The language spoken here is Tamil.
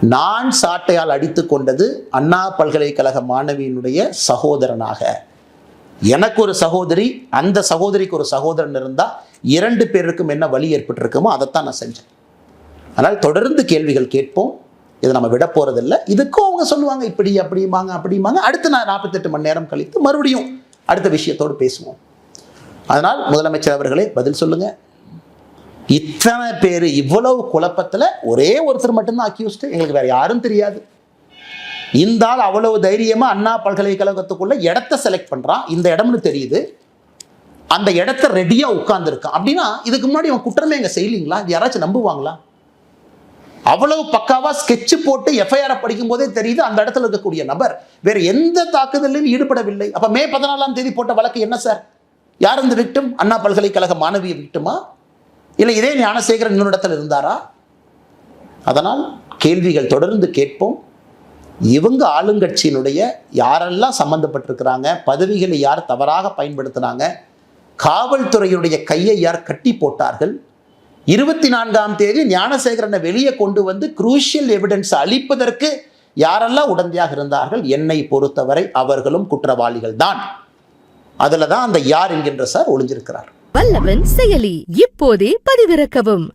நான் சாட்டையால் அடித்து கொண்டது அண்ணா பல்கலைக்கழக மாணவியினுடைய சகோதரனாக. எனக்கு ஒரு சகோதரி அந்த சகோதரிக்கு ஒரு சகோதரன் இருந்தால் இரண்டு பேருக்கும் என்ன வழி ஏற்பட்டிருக்குமோ அதைத்தான் நான் செஞ்சேன். அதனால் தொடர்ந்து கேள்விகள் கேட்போம். இதை நம்ம விட போகிறதில்ல இதுக்கும் அவங்க சொல்லுவாங்க இப்படி அப்படிம்பாங்க அப்படிம்பாங்க. அடுத்து நான் நாற்பத்தெட்டு மணி நேரம் கழித்து மறுபடியும் அடுத்த விஷயத்தோடு பேசுவோம். அதனால் முதலமைச்சர் அவர்களே பதில் சொல்லுங்கள் இத்தனை பேர் இவ்வளவு குழப்பத்தில் ஒரே ஒருத்தர் மட்டும்தான் அக்யூஸ்டு எங்களுக்கு வேறு யாரும் தெரியாது. இந்த ஆள் அவ்வளவு தைரியமாக அண்ணா பல்கலைக்கழகத்துக்குள்ளே இடத்த செலக்ட் பண்ணுறான் இந்த இடம்னு தெரியுது. அந்த இடத்த ரெடியாக உட்காந்துருக்கான் அப்படின்னா இதுக்கு முன்னாடி அவன் குற்றமே எங்கள் செய்யலீங்களா? இது யாராச்சும் நம்புவாங்களா? அவ்வளவு பக்காவாக ஸ்கெட்ச் போட்டு எஃப்ஐஆர் படிக்கும் போதே தெரியுது அந்த இடத்துல இருக்கக்கூடிய நபர். வேறு எந்த தாக்குதலிலும் ஈடுபடவில்லை. அப்போ மே பதினாலாம் தேதி போட்ட வழக்கு என்ன சார் யார் இந்த விக்டம் அண்ணா பல்கலைக்கழக மாணவிய விக்டமா இல்லை இதே ஞானசேகரன் இன்னொரு இடத்துல இருந்தாரா? அதனால் கேள்விகள் தொடர்ந்து கேட்போம். இவங்க ஆளுங்கட்சியினுடைய யாரெல்லாம் சம்பந்தப்பட்டிருக்கிறாங்க பதவிகளை யார் தவறாக பயன்படுத்தினாங்க காவல்துறையினுடைய கையை யார் கட்டி போட்டார்கள் இருபத்தி நான்காம் தேதி ஞானசேகரனை வெளியே கொண்டு வந்து குரூஷியல் எவிடன்ஸ் அளிப்பதற்கு யாரெல்லாம் உடந்தையாக இருந்தார்கள் என்னை பொறுத்தவரை அவர்களும் குற்றவாளிகள் தான் அதில் தான் அந்த யார் என்கின்ற சார் ஒளிஞ்சிருக்கிறார். வல்லவன் செயலி. இப்போதே பதிவிறக்கவும்.